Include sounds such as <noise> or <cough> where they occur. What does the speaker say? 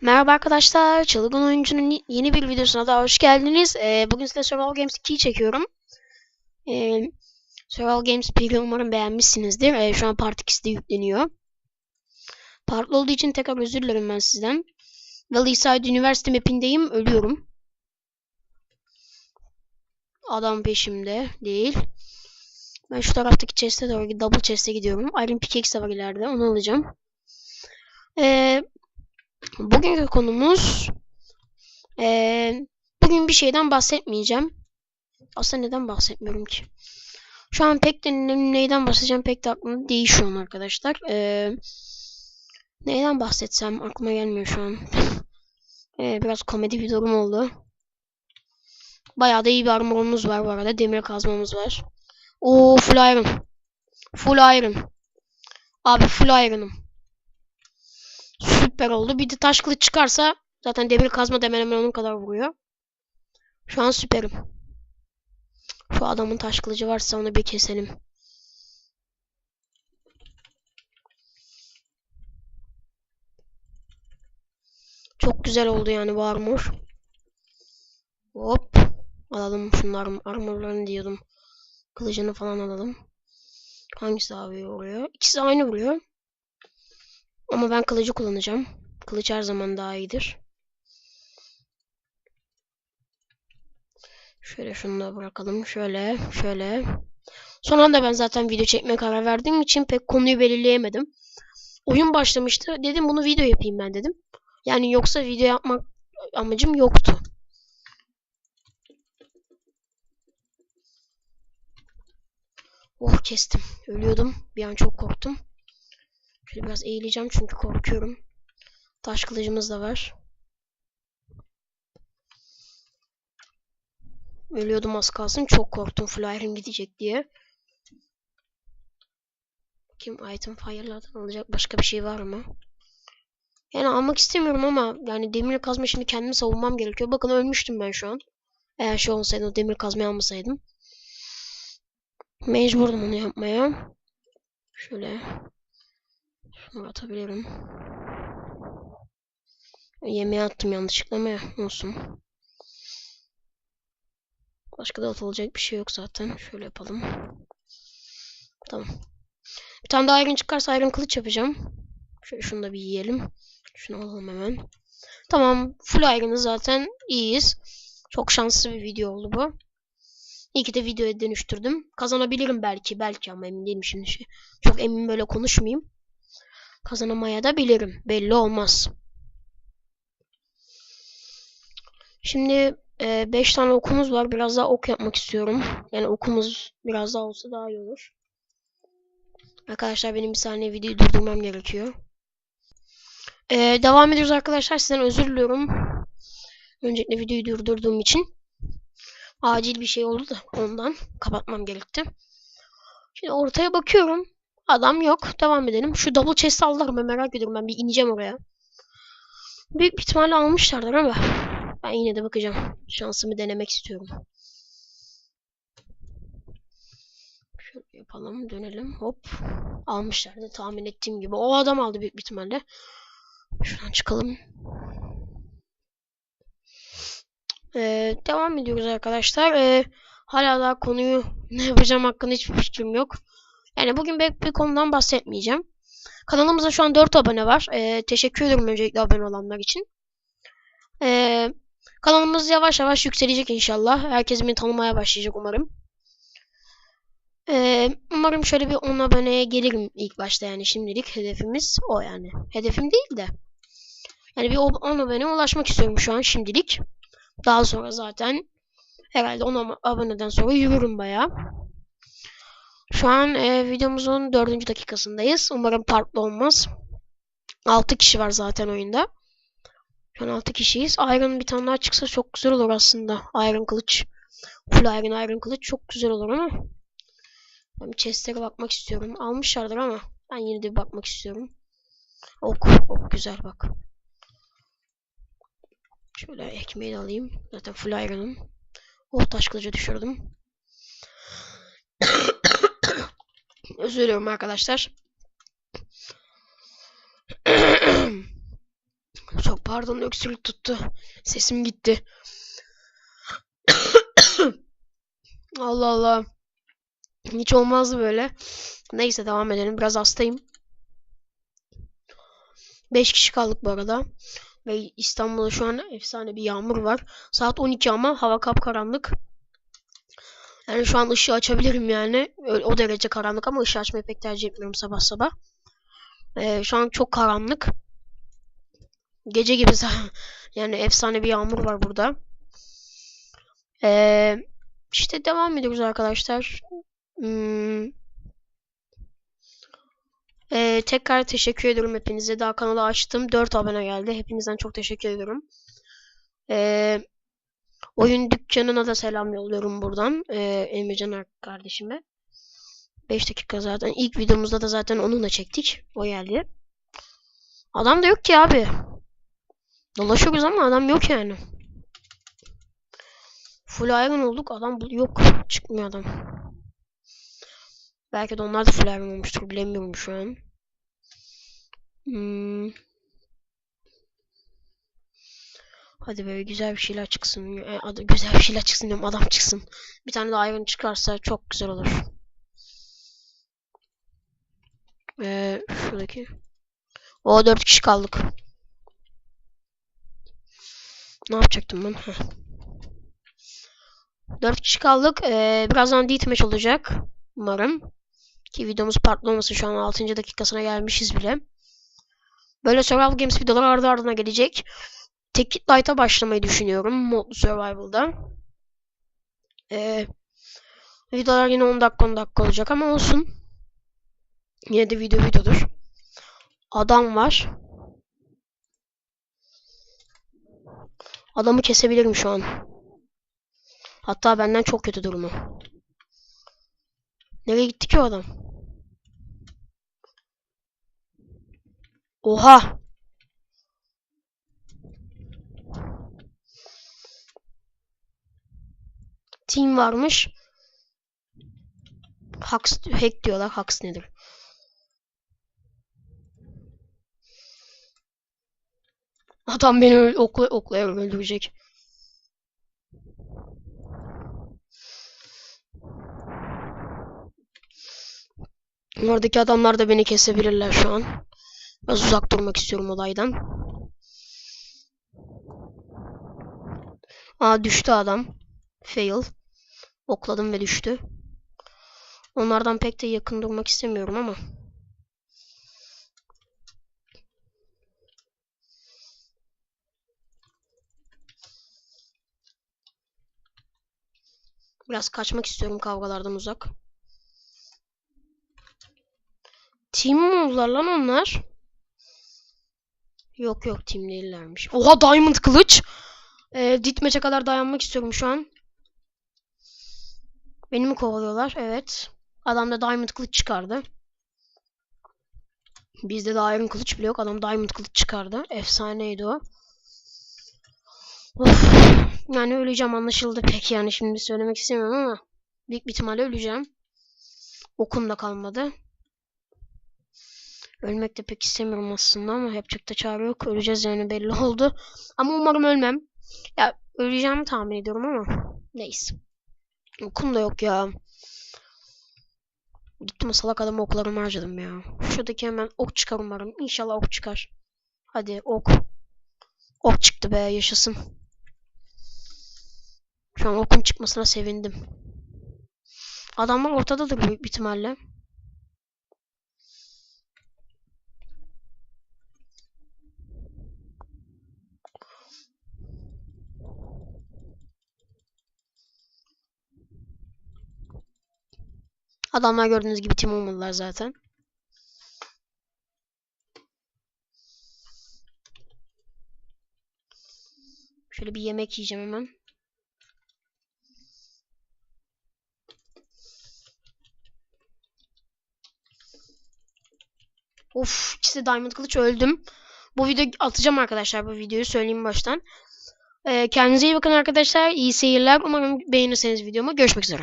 Merhaba arkadaşlar, Çılgın Oyuncu'nun yeni bir videosuna da hoş geldiniz. Ee, bugün size Survival Games 2'yi çekiyorum. Ee, Survival Games 1'i umarım beğenmişsinizdir. Ee, şu an Part 2'si de yükleniyor. Partlı olduğu için tekrar özür dilerim ben sizden. Valleyside University map'indeyim, ölüyorum. Adam peşimde değil. Ben şu taraftaki chest'e doğru, double chest'e gidiyorum. Iron Pickaxe var ileride, onu alacağım. Eee... Bugünkü konumuz ee, bugün bir şeyden bahsetmeyeceğim. Aslında neden bahsetmiyorum ki? Şu an pek de neyden bahsedeceğim pek de aklımda değil şu an arkadaşlar. Ee, neyden bahsetsem aklıma gelmiyor şu an. ee, biraz komedi bir durum oldu. Bayağı da iyi bir armorumuz var bu arada. Demir kazmamız var. Oo full iron. Full iron. Abi full iron'ım. Süper oldu. Bir de taş kılıç çıkarsa zaten demir kazma hemen hemen onun kadar vuruyor. Şu an süperim. Şu adamın taş kılıcı varsa onu bir keselim. Çok güzel oldu yani bu armor. Hop. Alalım şunların armorlarını diyordum. Kılıcını falan alalım. Hangisi abi vuruyor? İkisi aynı vuruyor. Ama ben kılıcı kullanacağım. Kılıç her zaman daha iyidir. Şöyle şunu da bırakalım. Şöyle, şöyle. Son anda ben zaten video çekmeye karar verdiğim için pek konuyu belirleyemedim. Oyun başlamıştı. Dedim bunu video yapayım ben dedim. Yani yoksa video yapmak amacım yoktu. Oh kestim. Ölüyordum. Bir an çok korktum. Şöyle biraz eğileceğim çünkü korkuyorum. Taş kılıcımız da var. Ölüyordum az kalsın. Çok korktum Flyer'im gidecek diye. Kim item fire'lardan alacak başka bir şey var mı? Yani almak istemiyorum ama yani demir kazma şimdi kendimi savunmam gerekiyor. Bakın ölmüştüm ben şu an. Eğer şey olsaydı o demir kazmayı almasaydım. Mecburdum onu yapmaya. Şöyle şunu atabilirim. Yemeğe attım yanlışlıkla ama olsun. Başka da atılacak bir şey yok zaten. Şöyle yapalım. Tamam. Bir tane daha iron çıkarsa iron kılıç yapacağım. Şöyle şunu da bir yiyelim. Şunu alalım hemen. Tamam. Full iron'ı zaten iyiyiz. Çok şanslı bir video oldu bu. İyi ki de videoya dönüştürdüm. Kazanabilirim belki. Belki ama emin değilim şimdi. Çok emin böyle konuşmayayım kazanamaya da bilirim. Belli olmaz. Şimdi 5 e, tane okumuz var. Biraz daha ok yapmak istiyorum. Yani okumuz biraz daha olsa daha iyi olur. Arkadaşlar benim bir saniye videoyu durdurmam gerekiyor. Ee, devam ediyoruz arkadaşlar. Sizden özür diliyorum. Öncelikle videoyu durdurduğum için. Acil bir şey oldu da ondan kapatmam gerekti. Şimdi ortaya bakıyorum. Adam yok. Devam edelim. Şu double chest aldılar merak ediyorum. Ben bir ineceğim oraya. Büyük bir ihtimalle almışlardır ama ben yine de bakacağım. Şansımı denemek istiyorum. Şöyle yapalım. Dönelim. Hop. Almışlardı tahmin ettiğim gibi. O adam aldı büyük bir ihtimalle. Şuradan çıkalım. Ee, devam ediyoruz arkadaşlar. Ee, hala daha konuyu ne yapacağım hakkında hiçbir fikrim yok. Yani bugün pek bir konudan bahsetmeyeceğim. Kanalımızda şu an 4 abone var. Ee, teşekkür ederim öncelikle abone olanlar için. Ee, kanalımız yavaş yavaş yükselecek inşallah. Herkes beni tanımaya başlayacak umarım. Ee, umarım şöyle bir 10 aboneye gelirim ilk başta yani şimdilik hedefimiz o yani. Hedefim değil de. Yani bir 10 aboneye ulaşmak istiyorum şu an şimdilik. Daha sonra zaten herhalde 10 aboneden sonra yürürüm bayağı. Şu an e, videomuzun dördüncü dakikasındayız. Umarım farklı olmaz. 6 kişi var zaten oyunda. Şu an 6 kişiyiz. Iron bir tane daha çıksa çok güzel olur aslında. Iron kılıç. Full Iron Iron kılıç çok güzel olur ama. Ben chestlere bakmak istiyorum. Almışlardır ama ben yine de bir bakmak istiyorum. Ok. Ok güzel bak. Şöyle ekmeği de alayım. Zaten full iron'ım. Oh taş kılıcı düşürdüm. Özür diliyorum arkadaşlar. <clears throat> Çok pardon öksürük tuttu. Sesim gitti. <clears throat> Allah Allah. Hiç olmazdı böyle. Neyse devam edelim. Biraz hastayım. 5 kişi kaldık bu arada. Ve İstanbul'da şu an efsane bir yağmur var. Saat 12 ama hava kapkaranlık. Yani şu an ışığı açabilirim yani. O derece karanlık ama ışığı açmayı pek tercih etmiyorum sabah sabah. Ee, şu an çok karanlık. Gece gibi <laughs> yani efsane bir yağmur var burada. Ee, işte devam ediyoruz arkadaşlar. Hmm. Ee, tekrar teşekkür ediyorum hepinize. Daha kanalı açtım. 4 abone geldi. Hepinizden çok teşekkür ediyorum. Ee, oyun dükkanına da selam yolluyorum buradan. Ee, Emrecan kardeşime. 5 dakika zaten. İlk videomuzda da zaten onunla çektik. O geldi. Adam da yok ki abi. Dolaşıyoruz ama adam yok yani. Full iron olduk. Adam yok. Çıkmıyor adam. Belki de onlar da full iron olmuştur. Bilemiyorum şu an. Hmm. Hadi böyle güzel bir şeyler çıksın. E, adı, güzel bir şeyler çıksın diyorum. Adam çıksın. Bir tane de iron çıkarsa çok güzel olur. Ee, şuradaki. O dört kişi kaldık. Ne yapacaktım ben? Heh. 4 kişi kaldık. Ee, birazdan deathmatch olacak. Umarım. Ki videomuz partlı olmasın. Şu an 6. dakikasına gelmişiz bile. Böyle Survival Games videolar ardı ardına gelecek. Tek Light'a başlamayı düşünüyorum. Modlu Survival'da. Ee, videolar yine 10 dakika 10 dakika olacak ama olsun. Yine de video videodur. Adam var. Adamı kesebilirim şu an. Hatta benden çok kötü durumu. Nereye gitti ki o adam? Oha! Team varmış. Hacks, hack diyorlar. Hacks nedir? Adam beni okla, oklaya öldürecek. Oradaki adamlar da beni kesebilirler şu an. Biraz uzak durmak istiyorum olaydan. Aa düştü adam. Fail. Okladım ve düştü. Onlardan pek de yakın durmak istemiyorum ama. Biraz kaçmak istiyorum kavgalardan uzak. Team mi oldular lan onlar? Yok yok team değillermiş. Oha diamond kılıç. Ee, ditmeçe kadar dayanmak istiyorum şu an. Beni mi kovalıyorlar? Evet. Adam da diamond kılıç çıkardı. Bizde de iron kılıç bile yok. Adam diamond kılıç çıkardı. Efsaneydi o. Of. Yani öleceğim anlaşıldı pek yani şimdi söylemek istemiyorum ama büyük bir ihtimalle öleceğim. Okum da kalmadı. Ölmek de pek istemiyorum aslında ama yapacak da çare yok. Öleceğiz yani belli oldu. Ama umarım ölmem. Ya öleceğimi tahmin ediyorum ama neyse. Okum da yok ya. Gittim salak adamı oklarımı harcadım ya. Şuradaki hemen ok çıkar umarım. İnşallah ok çıkar. Hadi ok. Ok çıktı be yaşasın. Şu an okum çıkmasına sevindim. Adamlar ortadadır büyük ihtimalle. Adamlar gördüğünüz gibi tim olmalılar zaten. Şöyle bir yemek yiyeceğim hemen. Of ikisi Diamond Kılıç öldüm. Bu video atacağım arkadaşlar bu videoyu söyleyeyim baştan. Ee, kendinize iyi bakın arkadaşlar. İyi seyirler. Umarım beğenirseniz videomu. Görüşmek üzere.